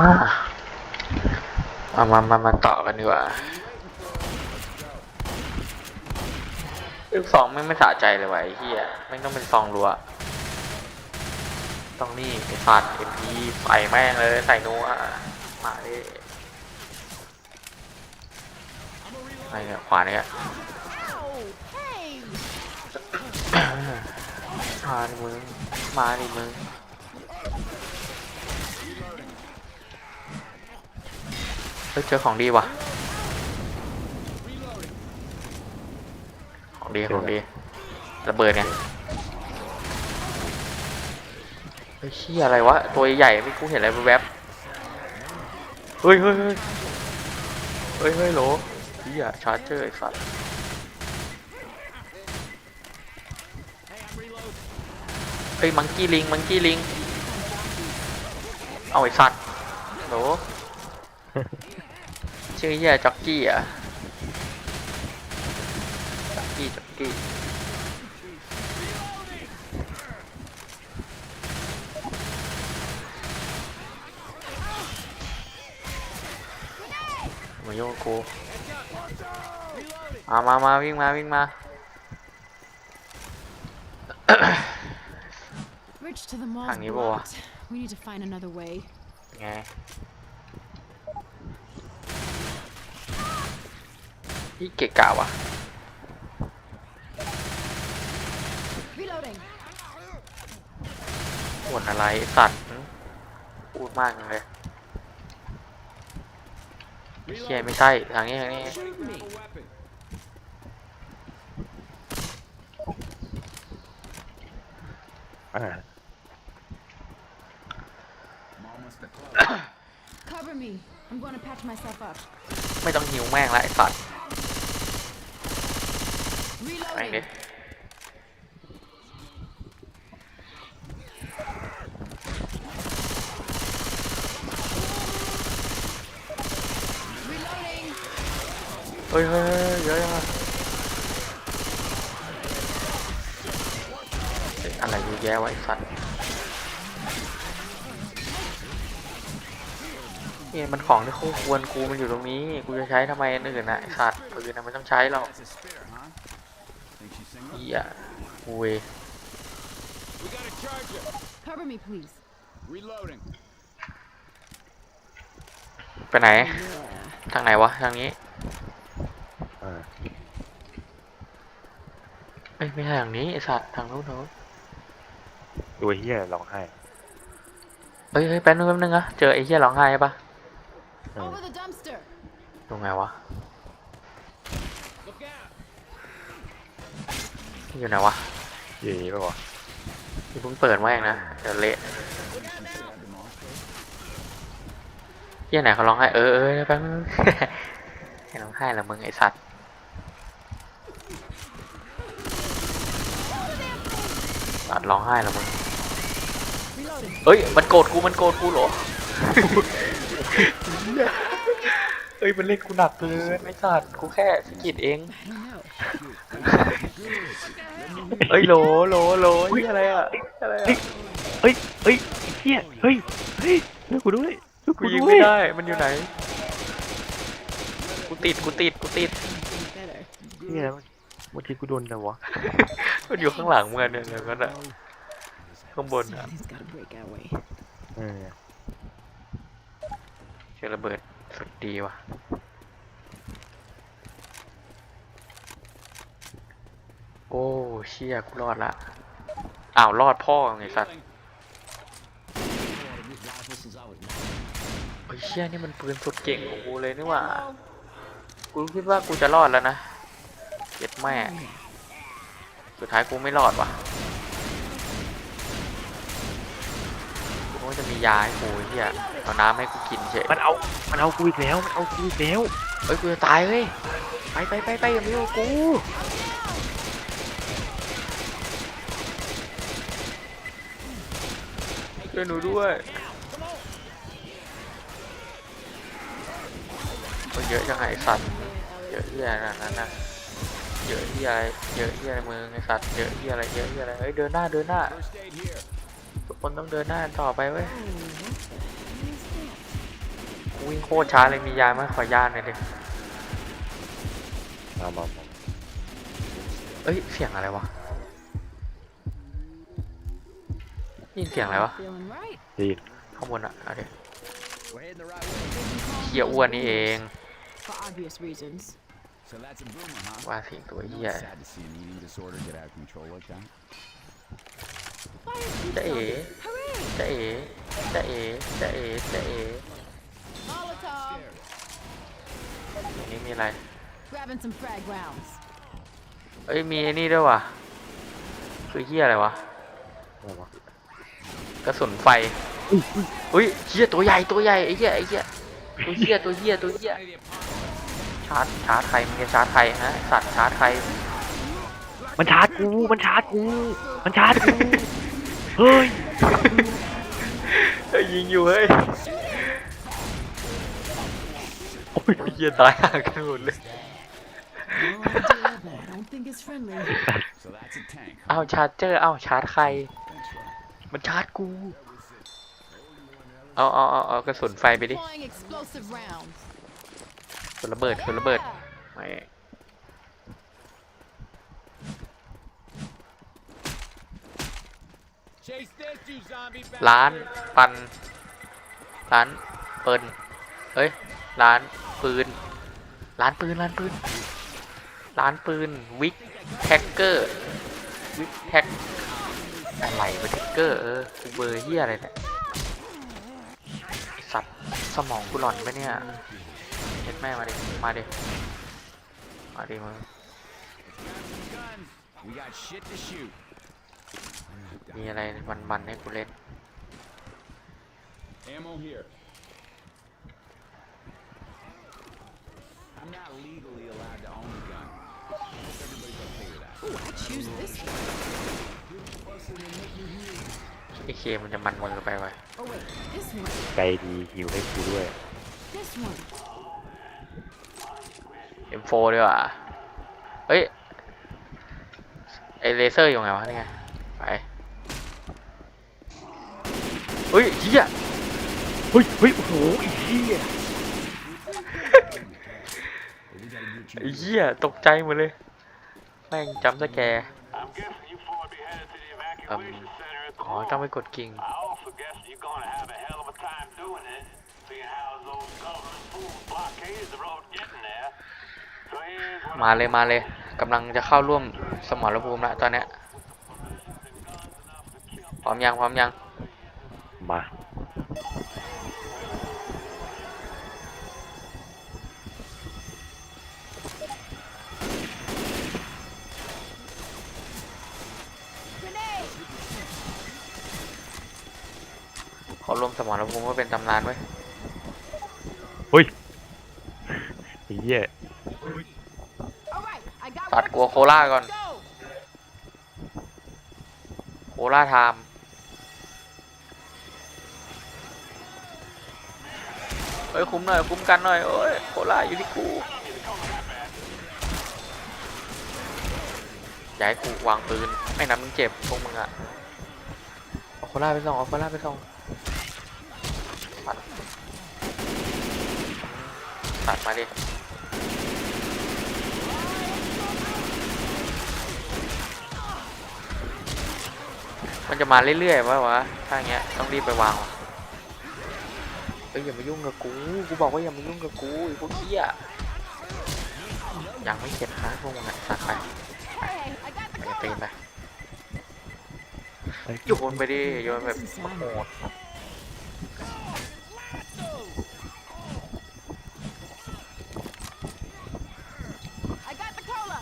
มามามามามาต่อกันดีกว่าลูกสองไม่งไม่สะใจเลยว่ะไอ้เหี้ยไม่งต้องเป็นซองรัวต้องนี่ไอ้สัตว์เอ็มพีใส่แม่งเลยใส่นัวมาดิไอ้เนี่ยขวาเนี่ยมาดิมึงมาดิมึง ฮ้ยเจอของดีว่ะ ของดีของดีระเบิดไงเฮ้ยเชี่ยอะไรวะ ตัวใหญ่ไม่กูเห็นอะไรแวบๆเฮ้ยเฮ้ยเฮ้ยเฮ้ยเฮ้ยโหลเฮียชาร์เจอร์ไอ้สัตว์เฮ้ยมังกี้ลิงมังกี้ลิงเอาไอ้สัตว์โหล ชื่อเฮียจ็อกกี้อะจ็อกกี้จ็อกกี้มาโยกกูมามามาวิ่งมาวิ่งมา Bridge to the mall's Thằng ấy vô à? blocked. We need to find another way. ไง พี่เกะกะวะ Reloading. ปวดอะไรไอ้สัตว์หึพูดมากจังเลยไอ้เชี่ยไม่ใช่ทางนี้ทางนี้อ่า Cover me. I'm going to patch myself up. ไม่ต้องหิวแม่งละไอ้สัตว์ แม่งดิเฮ้ยเฮ้ยเฮ้ยเยอะจังอะเฮ้ยอะไรเยอะแยะวะไอ้สัตว์นี่มันของที่คู่ควรกูมันอยู่ตรงนี้ กูจะใช้ทำไมอันอื่นนะไอ้สัตว์ปืนนะไม่ต้องใช้หรอก เฮียกูเวย We got a charger. Cover me, please. Reloading. ไปไหน ทางไหนวะ ทางนี้อ่าเอ้ยไม่ใช่ทางนี้ไอ้สัตว์ทางนู้นทางนู้นตัวเฮียร้องไห้เฮ้ยเฮ้ยแป๊บนึงแป๊บนึงอะเจอไอ้เหี้ยร้องไห้ปะอืม Over the dumpster. ตรงไงวะ อยู่ไหนวะ อยู่นี่ปะวะอย่าเพิ่งเปิดแม่งนะ เดี๋ยวเละเหี้ยไหนเขาร้องไห้เออเออแป๊บนึงให้ร้องไห้ละมึงไอสัตว์สัตว์ร้องไห้ละมึงเอ้ย มันโกรธกู มันโกรธกูเหรอ เอ้ยมันเล่นกูหนักเกินไอ้สัตว์กูแค่สะกิดเอง I don't know. เอ้ยโหลโหลโหลเหียอะไรอะอะไรอะเฮ้ยเฮ้ยไอ้เฮียเฮ้ยเฮ้ยช่วยกูด้วยช่วยกูกูยิงด้วไม่ยได้มันอยู่ไหน กูติดกูติดกูติด Better. เฮียเมื่อกี้กูโดนแต่วะมันอยู่ข้างหลังมึงอะเนี่ยอย่างนั้นอะข้างบนอะ Something's got to break our way. เออเจอระเบิด สุดดีว่ะ โอ้เชี่ยกูรอดละ อ้าวรอดพ่อไงสัตว์โอ้ยเชี่ยนี่มันปืนสุดเก่งของกูเลยนี่ว่า กูคิดว่ากูจะรอดแล้วนะเจ็ดแม่ สุดท้ายกูไม่รอดว่ะ กูว่าจะมียาให้กูไอ้เฮียเอาน้ำให้กูกินเฉยมันเอา มันเอากูอีกแล้ว มันเอากูอีกแล้ว เฮ้ยกูจะตายเว้ย ไปไปไปไปอย่ามายุ่งกับกูช่วยหนูด้วยโอ้ยเยอะจังไงไอ้สัตว์ เยอะเหี้ยขนาดนั้นนะเยอะเหี้ยอะไรเยอะเหี้ยอะไรมึงไอ้สัตว์ เยอะเหี้ยอะไร เยอะเหี้ยอะไร เฮ้ยเดินหน้าเดินหน้า First aid here. ทุกคนต้องเดินหน้าต่อไปเว้ยวิ่งโคตรช้าเลยมียาไหมขอยาหน่อยดิมามามาเอ้ย เสียงอะไรวะได้ยินเสียงอะไรวะ Feeling right. ดีข้างบนอะเอาดิ We're heading the right way. เฮียอ้วนนี่เอง For obvious reasons. So that's a boomer, huh? ว่าเสียงตัว I know เฮีย จะเอ๋ Hooray! จะเอ๋จะเอ๋จะเอ๋จะเอ๋ Molotov! อันนี้มีอะไร Grabbing some frag rounds. เอ้ยมีไอ้นี่ด้วยว่ะ คือเฮียอะไรวะอะไรวะ กระสุนไฟอุ้ยเฮียตัวใหญ่ตัวใหญ่ไอ้เหี้ยไอ้เหี้ยตัวเหี้ยตัวเหี้ยตัวเหี้ยชาร์จชาร์จใครมึงจะชาร์จใครฮะสัตว์ชาร์จใครมันชาร์จกู มันชาร์จกู มันชาร์จกู เฮ้ยเฮ้ยยิงอยู่เฮ้ย โอ้ยเหี้ยตายห่างกันหมดเลย No idea, but I don't think it's friendly. So that's a tank. อ้าวชาร์จเจอร์อ้าวชาร์จใคร Thanks, Ro. มันชาร์จกู เอาเอาเอาเอากระสุนไฟไปดิ Deploying explosive rounds. กระระเบิดกระระเบิดไม่ Chase this, you zombie ร้านปัน ร้านเปิลเอ้ย ร้านปืน ร้านปืน ร้านปืน ร้านปืน วิกแท็กเกอร์ วิกแท็ก อะไรวะแท็กเกอร์ เออกูเบอร์เฮียอะไรเนี่ย สัตว์สมองกูหลอนไปะเนี่ยเฮ็ดแม่มาดิ มาดิ มาดิมึง Guns. We got shit to shoot. มีอะไรมันๆให้กูเล่น Ammo here. I'm not legally allowed to own a gun. Hope everybody's okay with that. Ooh, I choose this one. ไอเคมันจะมันมือไปวะ Oh wait, this one. ใจดีหิวให้กูด้วย This one. M4 ดีกว่าเฮ้ย ไอเลเซอร์อยู่ไงวะนี่ไง ไป เฮ้ยเฮียเฮ้ยเฮ้ยโอ้โหเฮียเฮียตกใจหมดเลย แม่งจำสแกร์อ๋อต้องไปกดกิ่งมาเลยมาเลยกำลังจะเข้าร่วมสมรภูมิแล้วตอนนี้พร้อมยังพร้อมยัง มา เขาร่วมสมรภูมิก็เป็นตำนานไว้ยเฮ้ยไอ้เหี้ย Alright, I got ตัด work กลัว to โค do. ล่าก่อน Go! โคล่าไทม์ เฮ้ยคุ้มหน่อยคุ้มกันหน่อยโอ้ยโคล่าอยู่ที่กูย่าให้กูวางปืนไม่นั้นมึงเจ็บพวกมึงอะเอาโคล่าไปส่องเอาโคล่าไปส่องตัดตัดมาดิมันจะมาเรื่อยๆวะวะถ้าอย่างเงี้ยต้องรีบไปวางวะ อ้ยอย่ามายุ่งกับกู กูบอกว่าอย่ามายุ่งกับกูไอ้พวกเหี้ยยังไม่เข็ดนะพวกมึงอะสัตว์ไป Hey, I got ไป the ตีน cola. ไปโยนไปดิโยนแบบโหด I got the cola.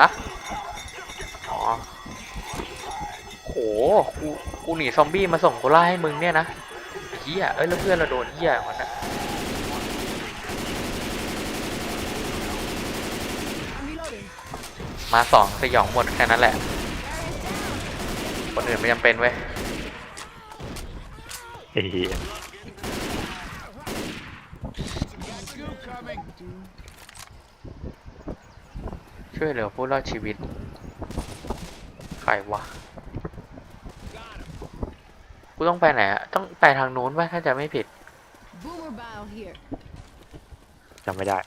ฮะอ๋อโหกูกูหนีซอมบี้มาส่งโคล่าให้มึงเนี่ยนะ เหี้ยเอ้ยแล้วเพื่อนเราโดนเหี้ยมันอะ I'm reloading. มาสองสยองหมดแค่นั้นแหละ คนอื่นไม่จำเป็นเว้ยไอ้เหี้ย Got you coming. ช่วยเหลือผู้รอดชีวิต ใครวะ กูต้องไปไหนอะต้องไปทางนู้นป่ะถ้าจะไม่ผิด Boomer bile here. จำไม่ได้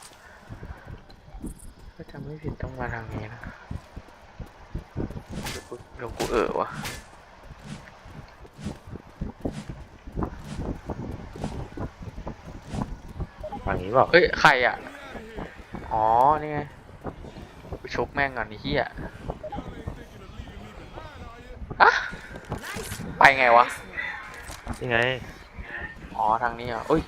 ถ้าจำไม่ผิดต้องมาทางนี้นะเดี๋ยวกูเดี๋ยวกูเออวะฝั่งนี้เปล่าเอ้ยใครอะ อ๋อ นี่ไงกูชกแม่งก่อนไอ้เหี้ยอะไปไงวะ นี่ไง อ๋อ ทางนี้เหรอะอุ้ย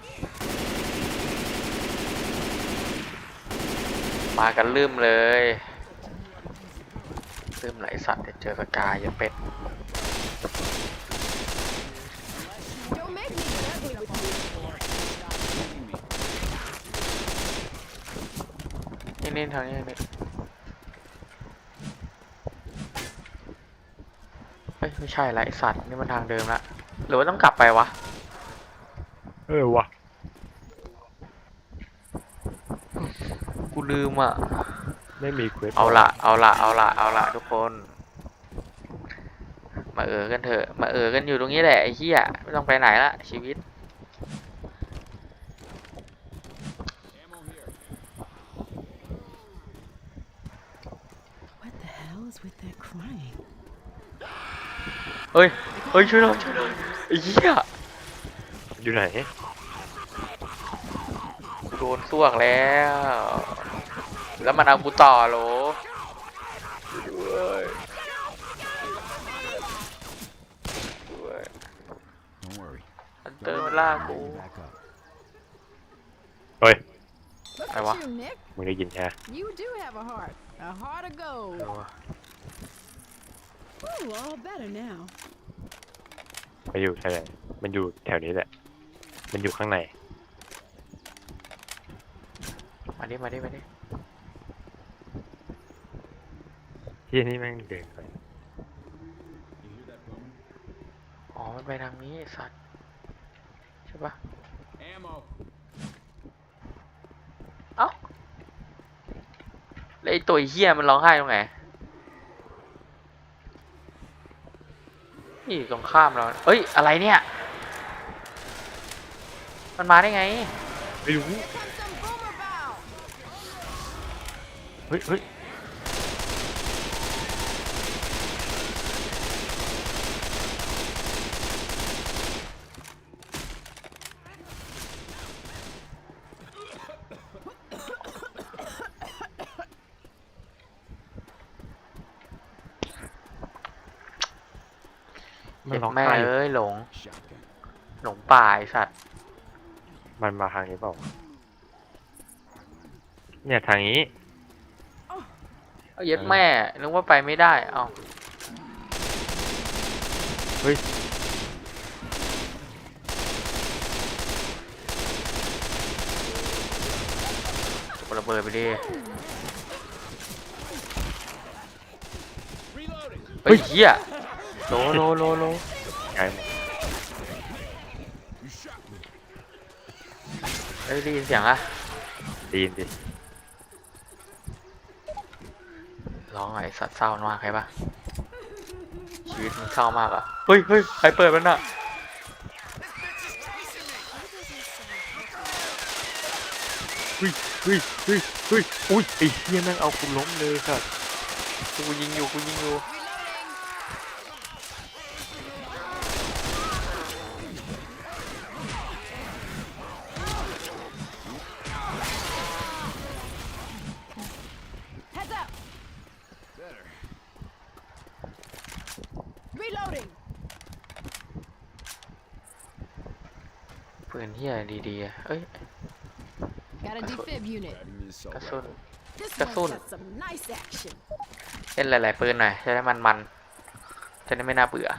มากันลืมเลยลืมไหลสัตว์เดี๋ยวเจอสกายอย่าเป็ด Don't make me get ugly with you. นี่นี่ทางนี้นี่เฮ้ย ไม่ใช่ละไอสัตว์ นี่มันทางเดิมละ รือว่าต้องกลับไปวะ เออวะกูลืมอะ ไม่มีเควสเอาละเอาละเอาละเอาละทุกคน มาเออกันเถอะ มาเออกันอยู่ตรงนี้แหละไอ้เหี้ยไม่ต้องไปไหนละชีวิต Ammo here. What the hell is with that crying? เฮ้ย เฮ้ยช่วยหน่อยช่วยหน่อยไอ้เหี้ยอยู่ไหนกูโดนซวกแล้ว แล้วมันเอากูต่อโหลด้วยด้วย Don't worry. มันเตอร์มันล่ากู Back up. เฮ้ย Look Hey, what? at you, Nick. มึงได้ยินใช่ไหม You do have a heart. A heart of เอ gold. อว่ะ Ooh, all better now. มันอยู่แถวไหนมันอยู่แถวนี้แหละ มันอยู่ข้างใน มาดิ มาดิ มาดิที่นี่แม่งเดินไป You hear that boom? อ๋อ มันไปทางนี้ไอ้สัตว์ ใช่ปะ Ammo. เอ้าแล้วไอ้ตัวเฮี้ยมันร้องไห้ตรงไหน นี่อยู่ตรงข้ามเรา เอ้ย อะไรเนี่ย มันมาได้ไง ไม่รู้ Here comes some boomer bile. เฮ้ยเฮ้ย เจ็บร้องแม่ไห้อยู่เอ้ยหลง Shotgun. หลงป่าไอ้สัตว์มันมาทางนี้เปล่าวะเนี่ยทางนี้ เอาเย็ดแม่นึกว่าไปไม่ได้ เอาเฮ้ยจุกระเบิดไปดิ Reloading. เฮ้ยเฮีย โลโลโลโลไงหมด You shot me. เอ้ยได้ยินเสียงอะได้ยินดิร้องไอ้สัตว์เศร้ามากใครปะชีวิตมันเศร้ามากอะเฮ้ยเฮ้ยใครเปิดมันอะเฮ้ยเฮ้ยเฮ้ยเฮ้ยอุ้ยไอ้เหี้ยแม่งเอาคุณล้มเลยครับกูยิงอยู่กูยิงอยู่ ปืนเฮียดีๆอะเอ้ย Got a defib unit. Grabbing the assault กระสุน rifle. This That's one's all. got some nice action. เล่นหลายๆปืนหน่อยจะได้มันมันๆจะได้ไม่น่าเบื่อ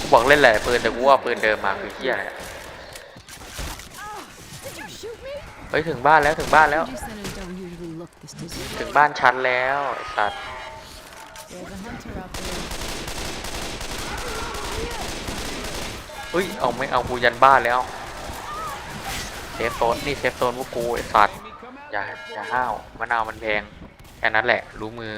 กูบอกเล่นหลายๆปืนแต่กูว่าปืนเดิมมาคือเฮียอะไรอะ Did you shoot me? เฮ้ยถึงบ้านแล้วถึงบ้านแล้ว ถึงบ้านชั้นแล้วไอ้สัตว์เฮ้ยเอาไม่เอากูยันบ้านแล้วเซฟโซนนี่เซฟโซนพวกกูไอ้สัตว์อย่าอย่าห้าวมะนาวมันแพงแค่นั้นแหละรู้มือ